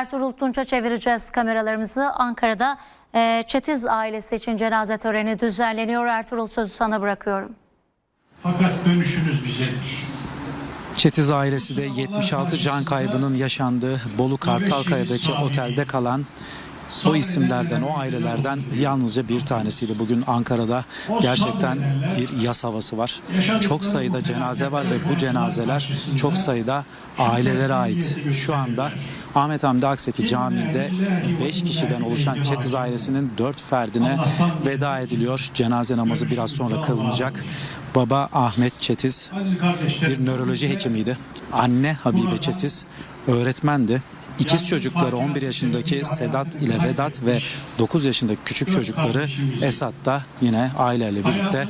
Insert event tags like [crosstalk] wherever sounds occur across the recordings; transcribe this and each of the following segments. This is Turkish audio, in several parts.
Ertuğrul Tunç'a çevireceğiz kameralarımızı. Ankara'da e, Çetiz ailesi için cenaze töreni düzenleniyor. Ertuğrul sözü sana bırakıyorum. Fakat dönüşünüz bizedir. Çetiz ailesi de 76 can kaybının yaşandığı Bolu Kartalkaya'daki otelde kalan o isimlerden, o ailelerden yalnızca bir tanesiydi. Bugün Ankara'da gerçekten bir yas havası var. Çok sayıda cenaze var ve bu cenazeler çok sayıda ailelere ait. Şu anda Ahmet Hamdi Akseki Camii'nde 5 kişiden oluşan Çetiz ailesinin 4 ferdine veda ediliyor. Cenaze namazı biraz sonra kılınacak. Baba Ahmet Çetiz bir nöroloji hekimiydi. Anne Habibe Çetiz öğretmendi. İkiz çocukları 11 yaşındaki Sedat ile Vedat ve 9 yaşındaki küçük çocukları Esat da yine aileyle birlikte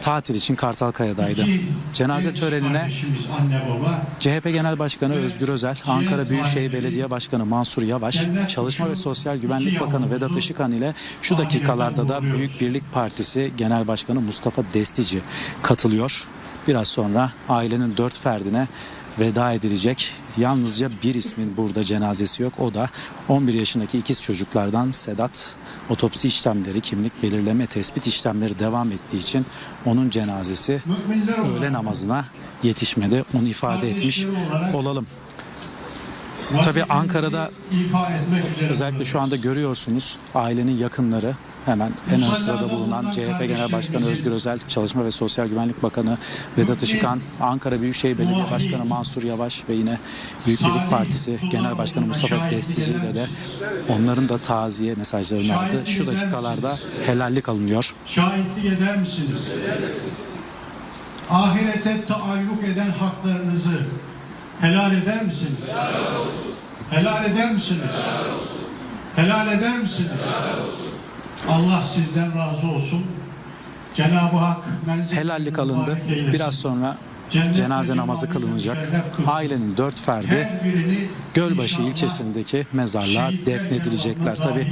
tatil için Kartalkaya'daydı. Cenaze törenine CHP Genel Başkanı Özgür Özel, Ankara Büyükşehir Belediye Başkanı Mansur Yavaş, Çalışma ve Sosyal Güvenlik Bakanı Vedat Işıkhan ile şu dakikalarda da Büyük Birlik Partisi Genel Başkanı Mustafa Destici katılıyor. Biraz sonra ailenin dört ferdine veda edilecek. Yalnızca bir ismin burada cenazesi yok. O da 11 yaşındaki ikiz çocuklardan Sedat. Otopsi işlemleri, kimlik belirleme, tespit işlemleri devam ettiği için onun cenazesi öğle namazına yetişmedi. Onu ifade etmiş olalım. Tabii Ankara'da özellikle şu anda görüyorsunuz ailenin yakınları hemen en ön sırada bulunan CHP Genel Başkanı Özgür Özel, Çalışma ve Sosyal Güvenlik Bakanı Vedat Işıkhan, Ankara Büyükşehir Belediye Başkanı Mansur Yavaş ve yine Büyük Birlik Partisi Genel Başkanı Mustafa Destici ile de onların da taziye mesajlarını aldı. Şu dakikalarda helallik alınıyor. şahitlik eder misiniz? Ahirete taayyuk eden haklarınızı helal eder misiniz? Helal eder misiniz? Helal eder misiniz? Allah sizden razı olsun. Cenab-ı Hak Helallik alındı. Biraz sonra Cennet cenaze namazı kılınacak. Ailenin dört ferdi Gölbaşı ilçesindeki mezarlığa defnedilecekler. Tabi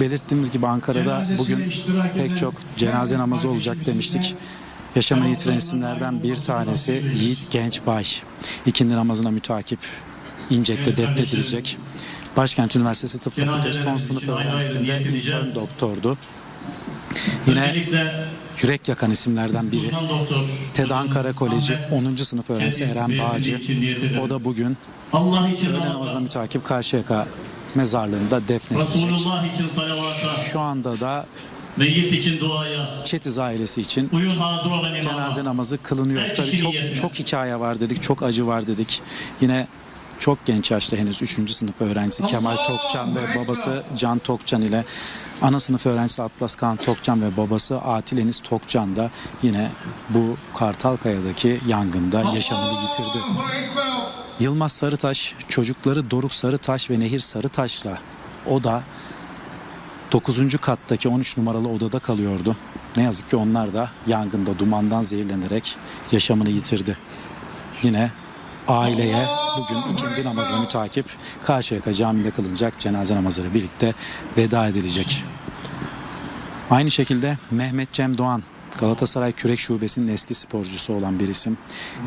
belirttiğimiz gibi Ankara'da bugün pek çok cenaze namazı olacak demiştik. de Yaşamını yitiren isimlerden bir tanesi. Yiğit Gençbay. İkindi namazına mütakip İncek'te defnedilecek. Başkent Üniversitesi Tıp Fakültesi son sınıf öğrencisinde intern doktordu. Yine yürek yakan isimlerden biri. TED Ankara Koleji Ahmet 10. sınıf öğrencisi Eren Bağcı. O da bugün öğle namazına mütakip Karşıyaka mezarlığında defnedilecek. Şu anda da Meyyit için duaya. Çetiz ailesi için Uyun cenaze namazı kılınıyor. Tabii çok çok hikaye var dedik, çok acı var dedik. Yine çok genç yaşta henüz 3. sınıf öğrencisi Kemal Tokcan ve babası Can Tokcan ile ana sınıf öğrencisi Atlas Kan Tokcan ve babası Atil Enis Tokcan da yine bu Kartalkaya'daki yangında yaşamını yitirdi. Yılmaz Sarıtaş çocukları Doruk Sarıtaş ve Nehir Sarıtaş'la o da 9. kattaki 13 numaralı odada kalıyordu. Ne yazık ki onlar da yangında dumandan zehirlenerek yaşamını yitirdi. Yine aileye bugün ikindi namazına mütakip Karşıyaka Camii'nde kılınacak cenaze namazıyla birlikte veda edilecek. Aynı şekilde Mehmet Cem Doğan Galatasaray Kürek Şubesi'nin eski sporcusu olan bir isim.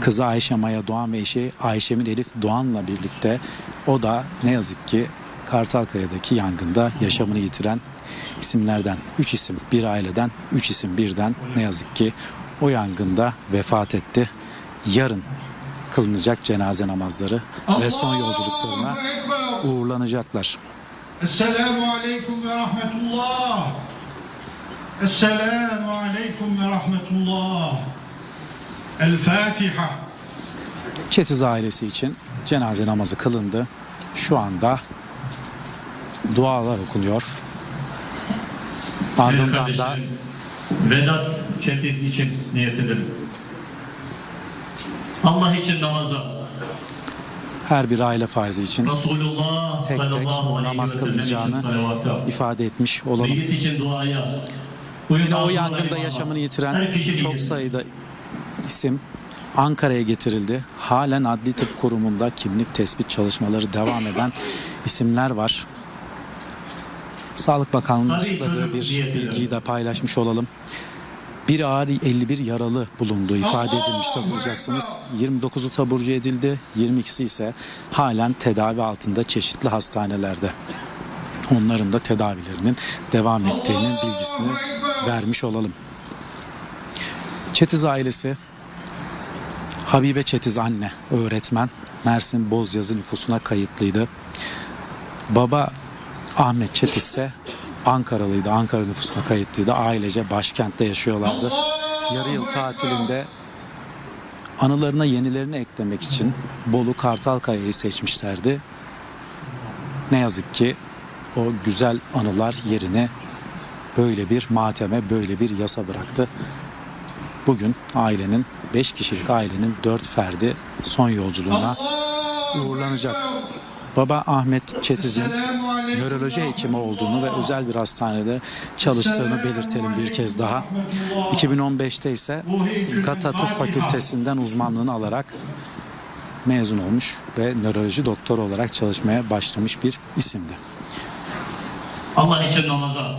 Kızı Ayşe Maya Doğan ve eşi Ayşemir Elif Doğan'la birlikte o da ne yazık ki Kartalkaya'daki yangında yaşamını yitiren isimlerden. Üç isim bir aileden, üç isim birden ne yazık ki o yangında vefat etti. Yarın kılınacak cenaze namazları ve son yolculuklarına Ekber. uğurlanacaklar. Esselamu Aleyküm ve Rahmetullah. Esselamu Aleyküm ve Rahmetullah. El Fatiha. Çetiz ailesi için cenaze namazı kılındı. Şu anda dualar okunuyor. Ardından da Vedat Çetiz için niyet edelim. Allah için namaza. her bir aile ferdi için Resulullah tek tek namaz kılınacağını ifade etmiş olalım. İçin duaya. Yine o yangında yaşamını yitiren çok sayıda isim Ankara'ya getirildi. Halen Adli Tıp Kurumu'nda kimlik tespit çalışmaları devam eden isimler var. Sağlık Bakanlığı'nın açıkladığı bir bilgiyi de paylaşmış olalım. Bir ağır 51 yaralı bulunduğu ifade edilmişti hatırlayacaksınız. 29'u taburcu edildi, 22'si ise halen tedavi altında çeşitli hastanelerde. Onların da tedavilerinin devam ettiğinin bilgisini vermiş olalım. Çetiz ailesi Habibe Çetiz anne öğretmen Mersin Bozyazı nüfusuna kayıtlıydı. Baba Ahmet Çetiz ise Ankaralıydı. Ankara nüfusuna kayıtlıydı. Ailece başkentte yaşıyorlardı. Yarı yıl tatilinde anılarına yenilerini eklemek için Bolu Kartalkaya'yı seçmişlerdi. Ne yazık ki o güzel anılar yerine böyle bir mateme, böyle bir yasa bıraktı. Bugün ailenin 5 kişilik ailenin 4 ferdi son yolculuğuna uğurlanacak. Baba Ahmet Çetiz'in nöroloji hekimi olduğunu ve özel bir hastanede çalıştığını belirtelim bir kez daha. 2015'te ise Gata Tıp Fakültesinden uzmanlığını alarak mezun olmuş ve nöroloji doktoru olarak çalışmaya başlamış bir isimdi. Allah için namaza,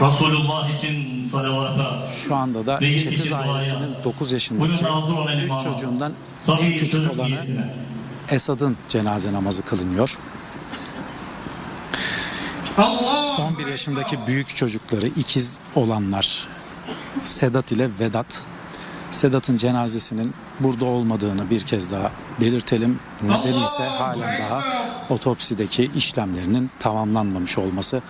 Resulullah için salavata, Şu anda da Çetiz ailesinin 9 buyurun yaşındaki hazır olan 3 imama, çocuğundan en küçük olanı. Esad'ın cenaze namazı kılınıyor. Allah 11 yaşındaki büyük çocukları ikiz olanlar Sedat ile Vedat. Sedat'ın cenazesinin burada olmadığını bir kez daha belirtelim. Nedeni ise halen daha otopsideki işlemlerinin tamamlanmamış olması.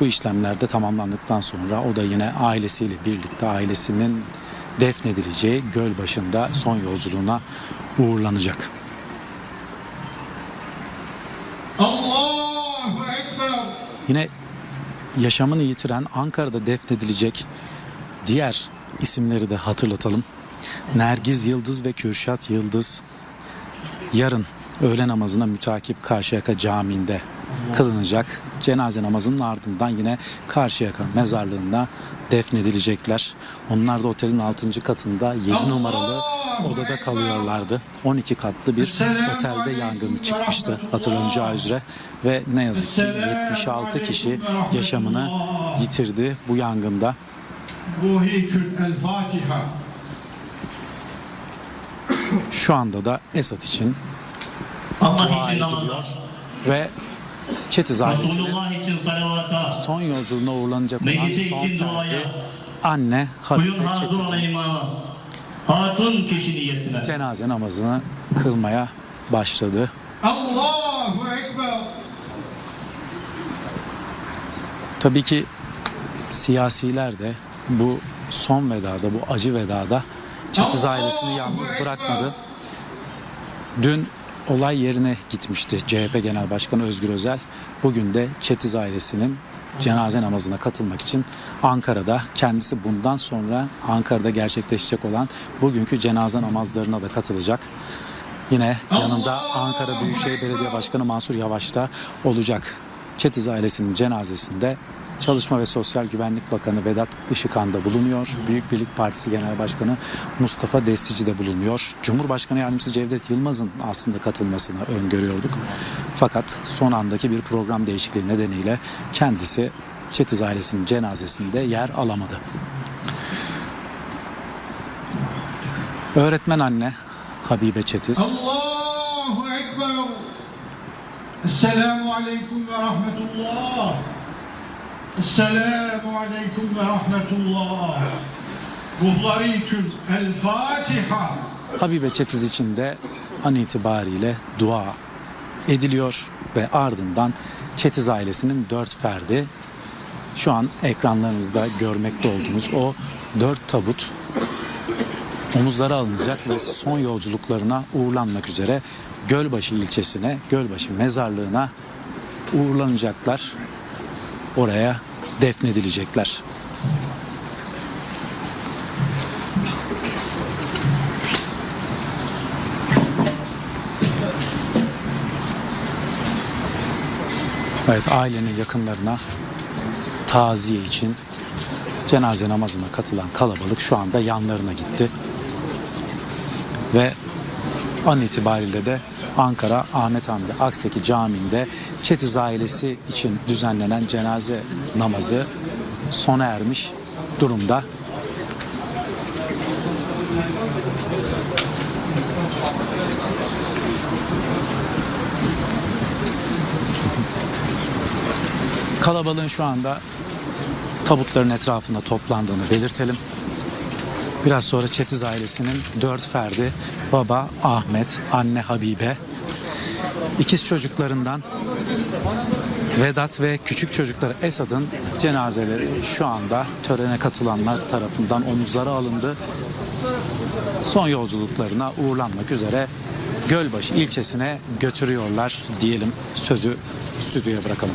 Bu işlemler de tamamlandıktan sonra o da yine ailesiyle birlikte ailesinin defnedileceği göl başında son yolculuğuna uğurlanacak. Allahu Ekber Yine yaşamını yitiren Ankara'da defnedilecek diğer isimleri de hatırlatalım. Nergiz Yıldız ve Kürşat Yıldız yarın öğle namazına mütakip Karşıyaka Camii'nde kılınacak. Cenaze namazının ardından yine Karşıyaka mezarlığında defnedilecekler. Onlar da otelin 6. katında 7 numaralı odada kalıyorlardı. 12 katlı bir otelde yangın çıkmıştı hatırlanacağı üzere ve ne yazık ki 76 kişi yaşamını yitirdi bu yangında. Şu anda da Esat için dua ediliyor ve Çetiz ailesinin son yolculuğuna uğurlanacak olan son ferdi anne Habibe hazır olan Çetiz'in imama, hatun kişi niyetine. cenaze namazını kılmaya başladı. Allahu Ekber. Tabii ki siyasiler de bu son vedada, bu acı vedada Çetiz ailesini yalnız bırakmadı. Dün olay yerine gitmişti CHP Genel Başkanı Özgür Özel. Bugün de Çetiz ailesinin cenaze namazına katılmak için Ankara'da kendisi bundan sonra Ankara'da gerçekleşecek olan bugünkü cenaze namazlarına da katılacak. Yine yanında Ankara Büyükşehir Belediye Başkanı Mansur Yavaş da olacak. Çetiz ailesinin cenazesinde Çalışma ve Sosyal Güvenlik Bakanı Vedat Işıkhan da bulunuyor. Büyük Birlik Partisi Genel Başkanı Mustafa Destici de bulunuyor. Cumhurbaşkanı Yardımcısı Cevdet Yılmaz'ın aslında katılmasını öngörüyorduk. Fakat son andaki bir program değişikliği nedeniyle kendisi Çetiz ailesinin cenazesinde yer alamadı. Öğretmen anne Habibe Çetiz Allahu Ekber Esselamu Aleyküm ve Rahmetullah Esselamu Aleyküm ve Rahmetullah Ruhları için El Fatiha Habibe Çetiz için de an itibariyle dua ediliyor ve ardından Çetiz ailesinin dört ferdi şu an ekranlarınızda görmekte olduğunuz o dört tabut omuzlara alınacak ve son yolculuklarına uğurlanmak üzere Gölbaşı ilçesine, Gölbaşı mezarlığına uğurlanacaklar. Oraya defnedilecekler. Evet ailenin yakınlarına taziye için cenaze namazına katılan kalabalık şu anda yanlarına gitti. Ve an itibariyle de Ankara Ahmet Hamdi Akseki Camii'nde Çetiz ailesi için düzenlenen cenaze namazı sona ermiş. durumda. [laughs] Kalabalığın şu anda tabutların etrafında toplandığını belirtelim. Biraz sonra Çetiz ailesinin dört ferdi baba Ahmet, anne Habibe, ikiz çocuklarından Vedat ve küçük çocukları Esad'ın cenazeleri şu anda törene katılanlar tarafından omuzlara alındı. Son yolculuklarına uğurlanmak üzere Gölbaşı ilçesine götürüyorlar diyelim sözü stüdyoya bırakalım.